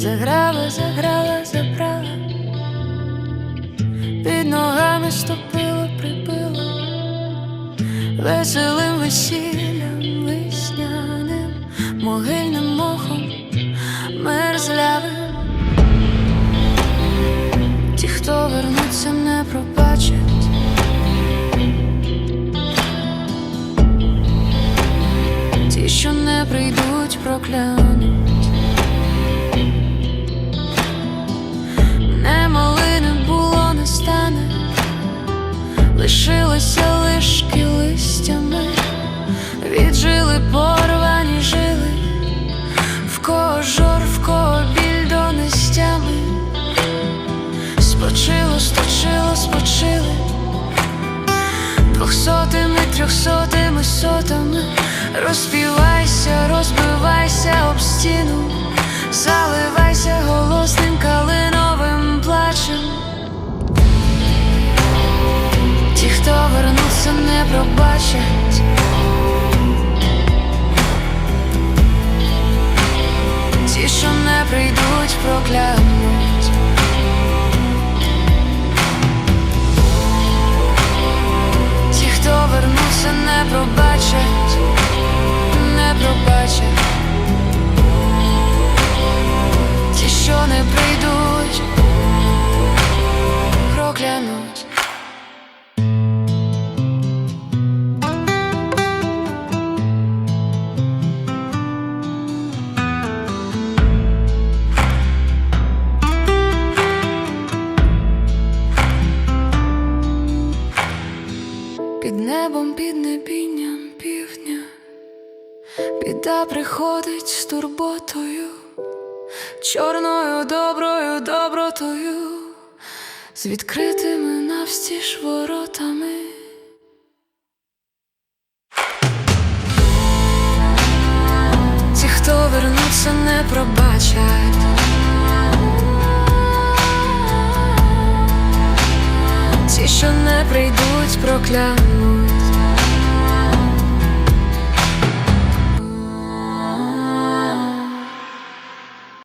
Заграла, заграла, забрала, під ногами ступила, прибила, веселим весіллям, весняним, могильним мохом, мерзлявим. Ті, хто вернуться, не пробачать. Що не прийдуть, проклянуть. Віджили порвані жили, в кого жор, в кого біль донестями, спочило, сточило, спочили, двохсотими, трьохсотими сотами, розпівайся, розбивайся об стіну. Заливайся голосним калиновим плачем. Ті, хто вернуться, не пробачать. Проклянуть. Ті, хто вернувся, не пробачать, під небінням півдня, біда приходить з турботою, чорною доброю добротою, з відкритими навстіж воротами. Ті, хто вернуться, не пробачать. Ті, що не прийдуть, проклянуть.